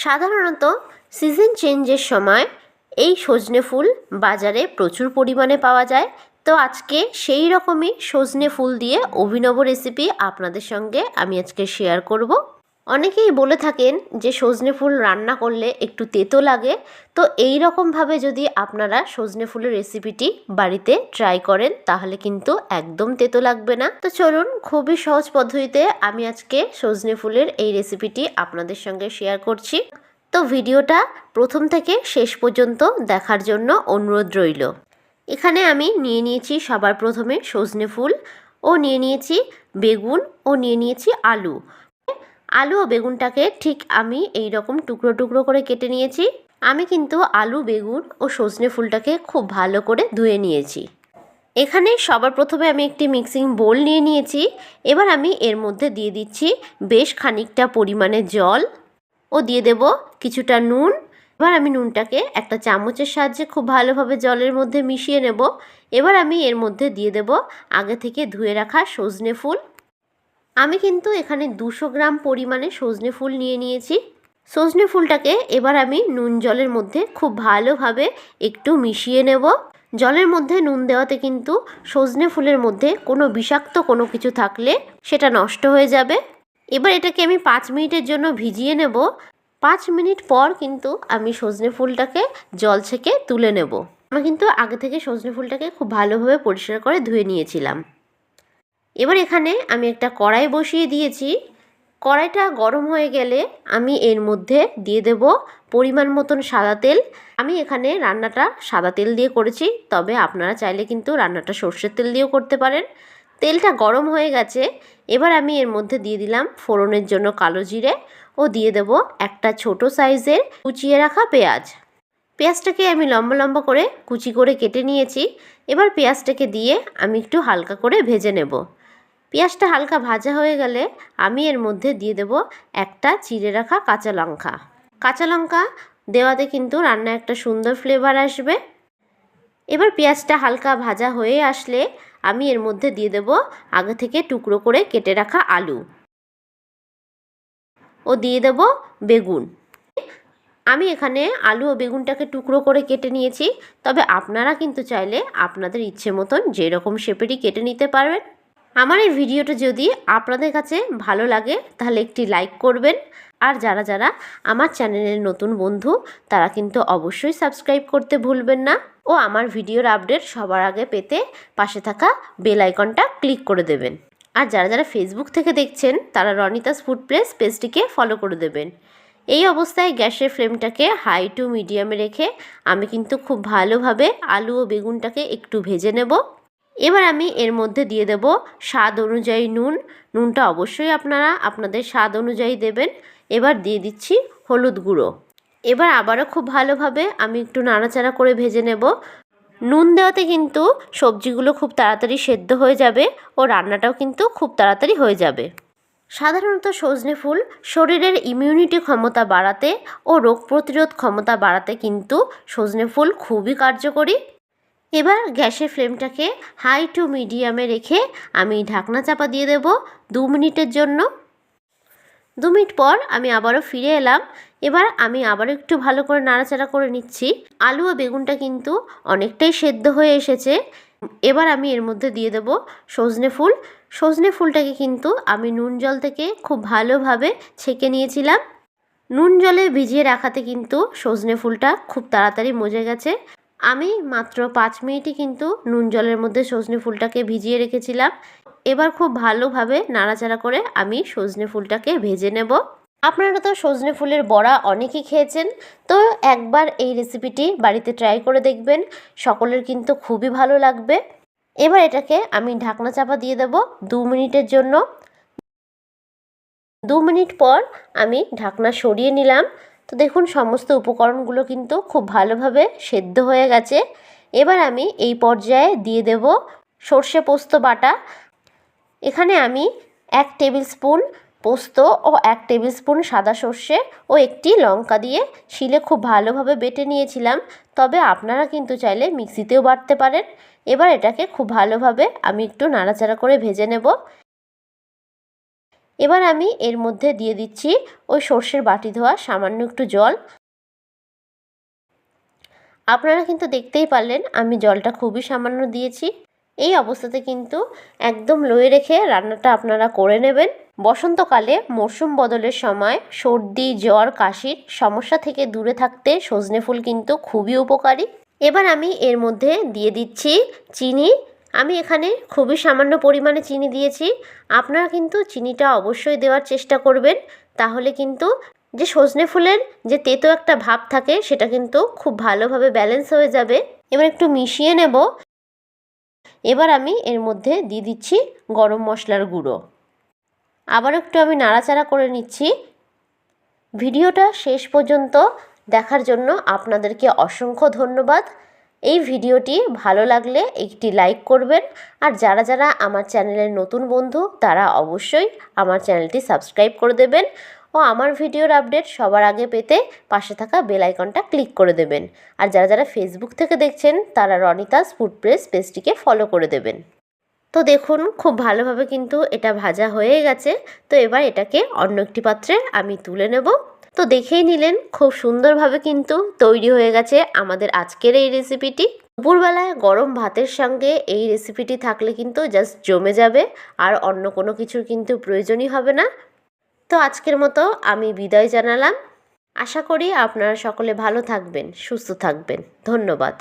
সাধারণত সিজন চেঞ্জের সময় এই সজনে ফুল বাজারে প্রচুর পরিমাণে পাওয়া যায়। তো আজকে সেই রকমই সজনে ফুল দিয়ে অভিনব রেসিপি আপনাদের সঙ্গে আমি আজকে শেয়ার করব। অনেকেই বলে থাকেন যে সজনে ফুল রান্না করলে একটু তেতো লাগে। তো এই রকমভাবে যদি আপনারা সজনে ফুলের রেসিপিটি বাড়িতে ট্রাই করেন, তাহলে কিন্তু একদম তেতো লাগবে না। তো চলুন, খুবই সহজ পদ্ধতিতে আমি আজকে সজনে ফুলের এই রেসিপিটি আপনাদের সঙ্গে শেয়ার করছি। তো ভিডিওটা প্রথম থেকে শেষ পর্যন্ত দেখার জন্য অনুরোধ রইল। এখানে আমি নিয়ে নিয়েছি সবার প্রথমে সজনে ফুল, ও নিয়ে নিয়েছি বেগুন, ও নিয়ে নিয়েছি আলু। আলু ও বেগুনটাকে ঠিক আমি এই রকম টুকরো টুকরো করে কেটে নিয়েছি। আমি কিন্তু আলু, বেগুন ও সজনে ফুলটাকে খুব ভালো করে ধুয়ে নিয়েছি। এখানে সবার প্রথমে আমি একটি মিক্সিং বোল নিয়ে নিয়েছি। এবার আমি এর মধ্যে দিয়ে দিচ্ছি বেশ খানিকটা পরিমাণে জল ও দিয়ে দেব কিছুটা নুন। এবার আমি নুনটাকে একটা চামচের সাহায্যে খুব ভালোভাবে জলের মধ্যে মিশিয়ে নেব। এবার আমি এর মধ্যে দিয়ে দেব আগে থেকে ধুয়ে রাখা সজনে ফুল। আমি কিন্তু এখানে দুশো গ্রাম পরিমাণে সজনে ফুল নিয়ে নিয়েছি। সজনে ফুলটাকে এবার আমি নুন জলের মধ্যে খুব ভালোভাবে একটু মিশিয়ে নেব। জলের মধ্যে নুন দেওয়াতে কিন্তু সজনে ফুলের মধ্যে কোনো বিষাক্ত কোনো কিছু থাকলে সেটা নষ্ট হয়ে যাবে। এবার এটাকে আমি পাঁচ মিনিটের জন্য ভিজিয়ে নেব। পাঁচ মিনিট পর কিন্তু আমি সজনে ফুলটাকে জল ছেঁকে তুলে নেব। আমি কিন্তু আগে থেকে সজনে ফুলটাকে খুব ভালোভাবে পরিষ্কার করে ধুয়ে নিয়েছিলাম। এবার এখানে আমি একটা কড়াই বসিয়ে দিয়েছি। কড়াইটা গরম হয়ে গেলে আমি এর মধ্যে দিয়ে দেব পরিমাণ মতন সাদা তেল। আমি এখানে রান্নাটা সাদা তেল দিয়ে করেছি, তবে আপনারা চাইলে কিন্তু রান্নাটা সর্ষের তেল দিয়েও করতে পারেন। তেলটা গরম হয়ে গেছে, এবার আমি এর মধ্যে দিয়ে দিলাম ফোড়নের জন্য কালো জিরে ও দিয়ে দেব একটা ছোট সাইজের কুচিয়ে রাখা পেঁয়াজ। পেঁয়াজটাকে আমি লম্বা লম্বা করে কুচি করে কেটে নিয়েছি, এবার পেঁয়াজটাকে দিয়ে আমি একটু হালকা করে ভেজে নেব। পেঁয়াজটা হালকা ভাজা হয়ে গেলে আমি এর মধ্যে দিয়ে দেব একটা চিড়ে রাখা কাঁচা লঙ্কা। কাঁচা লঙ্কা দেওয়াতে কিন্তু রান্না একটা সুন্দর ফ্লেভার আসবে। এবার পেঁয়াজটা হালকা ভাজা হয়ে আসলে আমি এর মধ্যে দিয়ে দেব আগে থেকে টুকরো করে কেটে রাখা আলু। ও দিয়ে দেব বেগুন। আমি এখানে আলু ও বেগুনটাকে টুকরো করে কেটে নিয়েছি, তবে আপনারা কিন্তু চাইলে আপনাদের ইচ্ছে মতন যেরকম শেপেরই কেটে নিতে পারবেন। আমার এই ভিডিওটা যদি আপনাদের কাছে ভালো লাগে, তাহলে একটি লাইক করবেন। আর যারা যারা আমার চ্যানেলের নতুন বন্ধু, তারা কিন্তু অবশ্যই সাবস্ক্রাইব করতে ভুলবেন না। ও আমার ভিডিওর আপডেট সবার আগে পেতে পাশে থাকা বেল আইকনটা ক্লিক করে দেবেন। আর যারা যারা ফেসবুক থেকে দেখছেন, তারা রনিতাস ফুড প্লেস পেজটিকে ফলো করে দেবেন। এই অবস্থায় গ্যাসের ফ্লেমটাকে হাই টু মিডিয়ামে রেখে আমি কিন্তু খুব ভালোভাবে আলু ও বেগুনটাকে একটু ভেজে নেব। এবার আমি এর মধ্যে দিয়ে দেব স্বাদ অনুযায়ী নুন। নুনটা অবশ্যই আপনারা আপনাদের স্বাদ অনুযায়ী দেবেন। এবার দিয়ে দিচ্ছি হলুদ গুঁড়ো। এবার আবারও খুব ভালোভাবে আমি একটু নাড়াচাড়া করে ভেজে নেব। নুন দেওয়াতে কিন্তু সবজিগুলো খুব তাড়াতাড়ি সেদ্ধ হয়ে যাবে ও রান্নাটাও কিন্তু খুব তাড়াতাড়ি হয়ে যাবে। সাধারণত সজনে ফুল শরীরের ইমিউনিটি ক্ষমতা বাড়াতে ও রোগ প্রতিরোধ ক্ষমতা বাড়াতে কিন্তু সজনে ফুল খুবই কার্যকরী। এবার গ্যাসের ফ্লেমটাকে হাই টু মিডিয়ামে রেখে আমি ঢাকনা চাপা দিয়ে দেব দু মিনিটের জন্য। দু মিনিট পর আমি আবারও ফিরে এলাম। এবার আমি আবারও একটু ভালো করে নাড়াচাড়া করে নিচ্ছি। আলু ও বেগুনটা কিন্তু অনেকটাই সেদ্ধ হয়ে এসেছে। এবার আমি এর মধ্যে দিয়ে দেব সজনে ফুল। সজনে ফুলটাকে কিন্তু আমি নুন জল থেকে খুব ভালোভাবে ছেঁকে নিয়েছিলাম। নুন জলে ভিজিয়ে রাখাতে কিন্তু সজনে ফুলটা খুব তাড়াতাড়ি মজে গেছে। আমি মাত্র পাঁচ মিনিটই কিন্তু নুন জলের মধ্যে সজনে ফুলটাকে ভিজিয়ে রেখেছিলাম। এবার খুব ভালোভাবে নাড়াচাড়া করে আমি সজনে ফুলটাকে ভেজে নেব। আপনারা তো সজনে ফুলের বড়া অনেকেই খেয়েছেন, তো একবার এই রেসিপিটি বাড়িতে ট্রাই করে দেখবেন, সকলের কিন্তু খুবই ভালো লাগবে। এবার এটাকে আমি ঢাকনা চাপা দিয়ে দেব দু মিনিটের জন্য। দু মিনিট পর আমি ঢাকনা সরিয়ে নিলাম। তো দেখুন, সমস্ত উপকরণগুলো কিন্তু খুব ভালোভাবে সেদ্ধ হয়ে গেছে। এবার আমি এই পর্যায়ে দিয়ে দেব সর্ষে পোস্ত বাটা। এখানে আমি এক টেবিল স্পুন পোস্ত ও এক টেবিল স্পুন সাদা সর্ষে ও একটি লঙ্কা দিয়ে শিলে খুব ভালোভাবে বেটে নিয়েছিলাম। তবে আপনারা কিন্তু চাইলে মিক্সিতেও বাটতে পারেন। এবার এটাকে খুব ভালোভাবে আমি একটু নাড়াচাড়া করে ভেজে নেব। এবার আমি এর মধ্যে দিয়ে দিচ্ছি ওই সর্ষের বাটি ধোয়া, সামান্য একটু জল। আপনারা কিন্তু দেখতেই পারলেন আমি জলটা খুবই সামান্য দিয়েছি। এই অবস্থাতে কিন্তু একদম লয়ে রেখে রান্নাটা আপনারা করে নেবেন। বসন্তকালে মরশুম বদলের সময় সর্দি, জ্বর, কাশির সমস্যা থেকে দূরে থাকতে সজনে ফুল কিন্তু খুবই উপকারী। এবার আমি এর মধ্যে দিয়ে দিচ্ছি চিনি আমি এখানে খুবই সামান্য পরিমাণে চিনি দিয়েছি। আপনারা কিন্তু চিনিটা অবশ্যই দেওয়ার চেষ্টা করবেন। তাহলে কিন্তু যে সজনে ফুলের যে তেতো একটা ভাব থাকে, সেটা কিন্তু খুব ভালোভাবে ব্যালেন্স হয়ে যাবে। এবার একটু মিশিয়ে নেব। এবার আমি এর মধ্যে দিয়ে দিচ্ছি গরম মশলার গুঁড়ো। আবার একটু আমি নাড়াচাড়া করে নিচ্ছি। ভিডিওটা শেষ পর্যন্ত দেখার জন্য আপনাদেরকে অসংখ্য ধন্যবাদ। এই ভিডিওটি ভালো লাগলে একটি লাইক করবেন। আর যারা যারা আমার চ্যানেলের নতুন বন্ধু, তারা অবশ্যই আমার চ্যানেলটি সাবস্ক্রাইব করে দেবেন ও আমার ভিডিওর আপডেট সবার আগে পেতে পাশে থাকা বেল আইকনটা ক্লিক করে দেবেন। আর যারা যারা ফেসবুক থেকে দেখছেন, তারা রনিতাস ফুড প্রেস পেজটিকে ফলো করে দেবেন। তো দেখুন, খুব ভালোভাবে কিন্তু এটা ভাজা হয়ে গেছে। তো এবার এটাকে অন্য একটি পাত্রে আমি তুলে নেব। তো দেখেই নিলেন, খুব সুন্দরভাবে কিন্তু তৈরি হয়ে গেছে আমাদের আজকের এই রেসিপিটি দুপুরবেলায় গরম ভাতের সঙ্গে এই রেসিপিটি থাকলে কিন্তু জাস্ট জমে যাবে, আর অন্য কোনো কিছুর কিন্তু প্রয়োজনই হবে না। তো আজকের মতো আমি বিদায় জানালাম। আশা করি আপনারা সকলে ভালো থাকবেন, সুস্থ থাকবেন। ধন্যবাদ।